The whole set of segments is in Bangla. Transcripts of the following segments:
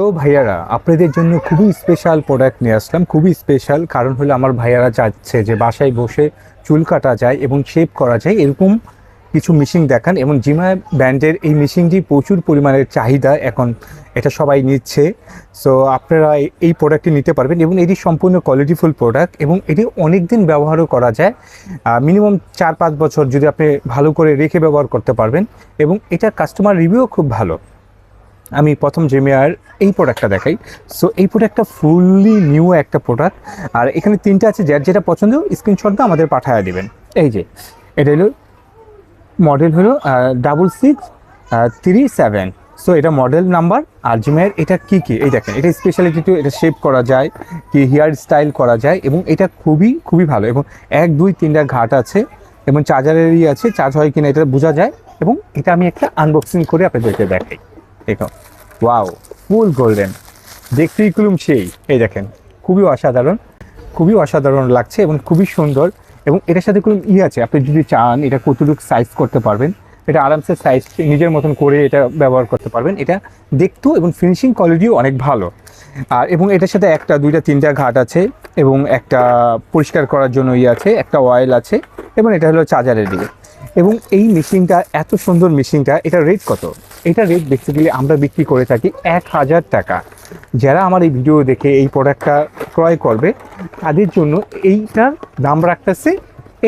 তো ভাইয়ারা, আপনাদের জন্য খুবই স্পেশাল প্রোডাক্ট নিয়ে আসলাম। খুবই স্পেশাল কারণ হলো আমার ভাইয়ারা চাচ্ছে যে বাসায় বসে চুল কাটা যায় এবং শেপ করা যায়, এরকম কিছু মেশিন দেখান। এবং জিমা ব্র্যান্ডের এই মেশিনটি প্রচুর পরিমাণের চাহিদা এখন এটা সবাই নিচ্ছে। সো আপনারা এই- প্রোডাক্টটি নিতে পারবেন এবং এটি সম্পূর্ণ কোয়ালিটিফুল প্রোডাক্ট এবং এটি অনেক দিন ব্যবহারও করা যায়। মিনিমাম চার পাঁচ বছর যদি আপনি ভালো করে রেখে ব্যবহার করতে পারবেন এবং এটা কাস্টমার রিভিউ খুব ভালো। আমি প্রথম জেমিয়ার এই প্রোডাক্টটা দেখাই। সো এই প্রোডাক্টটা ফুললি নিউ একটা প্রোডাক্ট আর এখানে তিনটা আছে, যার যেটা পছন্দ স্ক্রিনশট দিয়ে আমাদের পাঠায় দিবেন। এই যে, এটা হলো মডেল হলো double six three seven so এটা মডেল নাম্বার আর জিমের এটা কি কি? এই দেখেন, এটা স্পেশালিটি টু এটা শেপ করা যায়, কি হেয়ার স্টাইল করা যায়, এবং এটা খুবই খুবই ভালো। এবং এক, দুই, তিনটা ঘাট আছে, এবং চার্জারেরই আছে চার্জ হয় কিনা এটা বোঝা যায়, এবং এটা আমি একটা আনবক্সিং করে আপনাদেরকে দেখাই। দেখো ওয়াও, ফুল গোল্ডেন। দেখতেই কুলুম সেই। এই দেখেন, খুবই অসাধারণ খুবই অসাধারণ লাগছে এবং খুবই সুন্দর এবং এটার সাথে কোনো ই আছে। আপনি যদি চান এটা কতটুকু সাইজ করতে পারবেন, এটা আরামসে সাইজ নিজের মতন করে এটা ব্যবহার করতে পারবেন। এটা দেখতেও এবং ফিনিশিং কোয়ালিটিও অনেক ভালো। আর এবং এটার সাথে একটা, দুইটা, তিনটা ঘাট আছে এবং একটা পরিষ্কার করার জন্য ই আছে, একটা অয়েল আছে এবং এটা হলো চার্জারের দিকে। এবং এই মেশিনটা এত সুন্দর মেশিনটা এটা রেট কত? এটা রেট বেসিক্যালি আমরা বিক্রি করে থাকি এক হাজার টাকা। যারা আমার এই ভিডিও দেখে এই প্রোডাক্টটা ক্রয় করবে, তাদের জন্য এইটার দাম রাখতেছে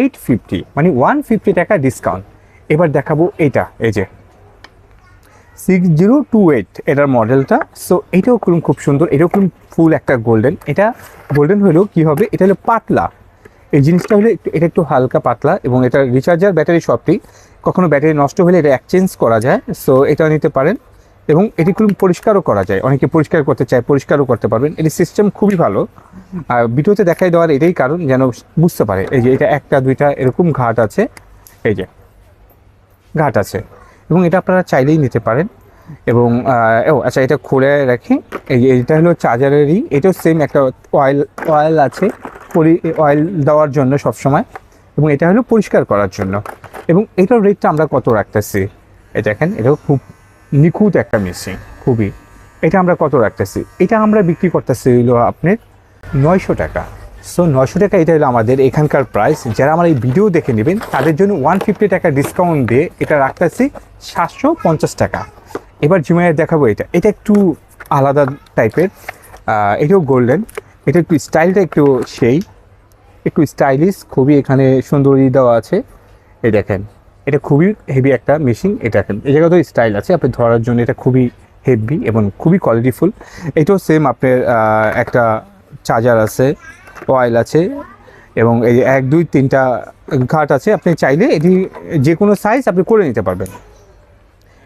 এইট ফিফটি মানে ওয়ান ফিফটি টাকা ডিসকাউন্ট এবার দেখাবো এটা, এই যে। সিক্স জিরো টু এইট এটার মডেলটা সো এটাও খুব সুন্দর খুব ফুল একটা গোল্ডেন এটা গোল্ডেন হলেও কী হবে? এটা হলো পাতলা। এই জিনিসটা হলো এটা একটু হালকা পাতলা এবং এটা রিচার্জার ব্যাটারি সবটি। কখনো ব্যাটারি নষ্ট হলে এটা এক্সচেঞ্জ করা যায় সো এটা নিতে পারেন। এবং এটি খুব পরিষ্কারও করা যায়। অনেকে পরিষ্কার করতে চায়, পরিষ্কারও করতে পারবেন। এটি সিস্টেম খুবই ভালো। আর ভিডিওতে দেখাই দেওয়ার এটাই কারণ যেন বুঝতে পারে। এই যে এটা একটা, দুইটা এরকম ঘাট আছে। এই যে ঘাট আছে। এবং এটা আপনারা চাইলেই নিতে পারেন। এবং ও আচ্ছা এটা খুলে রাখি। এই যে এটা হলো চার্জারেরই এটাও সেম একটা অয়েল অয়েল আছে। পরি অয়েল দেওয়ার জন্য সবসময় এবং এটা হলো পরিষ্কার করার জন্য। এবং এটার রেটটা আমরা কত রাখতেছি? এই দেখেন এটাও খুব নিখুঁত একটা মেশিন খুবই। এটা আমরা কত রাখতেছি? এটা আমরা বিক্রি করতেছি হলো আপনার নয়শো টাকা। সো নয়শো টাকা এটা হলো আমাদের এখানকার প্রাইস যারা আমার এই ভিডিও দেখে নেবেন, তাদের জন্য ওয়ান ফিফটি টাকা ডিসকাউন্ট দিয়ে এটা রাখতেছি সাতশো পঞ্চাশ টাকা। এবার জিমাইয়ের দেখাবো এটা। এটা একটু আলাদা টাইপের এটাও গোল্ডেন এটা একটু স্টাইলটা একটু সেই, একটু স্টাইলিশ খুবই এখানে সুন্দরী দেওয়া আছে। এই দেখেন, এটা খুবই হেভি একটা মেশিন এটা দেখেন, এই জায়গাতেও স্টাইল আছে, আপনি ধরার জন্য এটা খুবই হেভি এবং খুবই কোয়ালিটিফুল এটাও সেম আপনার একটা চার্জার আছে অয়েল আছে এবং এই এক, দুই, তিনটা ঘাট আছে। আপনি চাইলে এটি যে কোনো সাইজ আপনি করে নিতে পারবেন।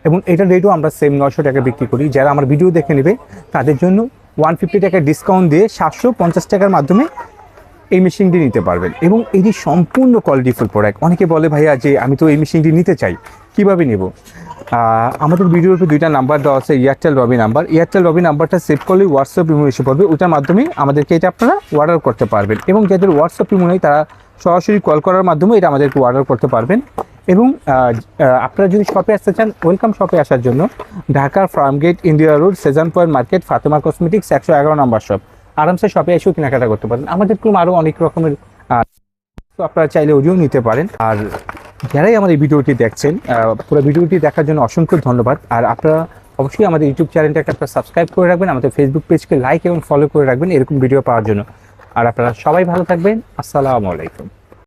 এবং এটার রেটও আমরা সেম নশো টাকা বিক্রি করি। যারা আমার ভিডিও দেখে নেবে, তাদের জন্য ওয়ান ফিফটি টাকা ডিসকাউন্ট দিয়ে সাতশো পঞ্চাশ টাকার মাধ্যমে এই মেশিনটি নিতে পারবেন। এবং এটি সম্পূর্ণ কোয়ালিটিফুল প্রোডাক্ট অনেকে বলে ভাইয়া যে আমি তো এই মেশিনটি নিতে চাই, কীভাবে নেব? আমাদের ভিডিওর উপর দুইটা নাম্বার দেওয়া আছে Airtel Robi number Airtel Robi নাম্বারটা সেভ করলে হোয়াটসঅ্যাপ ইমো এসে পড়বে। ওটার মাধ্যমে আমাদেরকে এটা আপনারা অর্ডার করতে পারবেন। এবং যাদের হোয়াটসঅ্যাপ ইমো নেই, তারা সরাসরি কল করার মাধ্যমে এটা আমাদেরকে অর্ডার করতে পারবেন। এবং আপনারা যদি শপে আসতে চান ওয়েলকাম শপে আসার জন্য ঢাকার Farmgate India road Sezan point market Fatema cosmetics একশো এগারো নম্বর শপ আরামসে শপে এসেও কেনাকাটা করতে পারেন আমাদের ক্রম আরও অনেক রকমের আপনারা চাইলে ওডিও নিতে পারেন। আর যারাই এই ভিডিওটি দেখছেন পুরো ভিডিওটি দেখার জন্য অসংখ্য ধন্যবাদ। আর আপনারা অবশ্যই আমাদের ইউটিউব চ্যানেলটাকে আপনারা সাবস্ক্রাইব করে রাখবেন, আমাদের ফেসবুক পেজকে লাইক এবং ফলো করে রাখবেন এরকম ভিডিও পাওয়ার জন্য। আর আপনারা সবাই ভালো থাকবেন। আসসালামু আলাইকুম।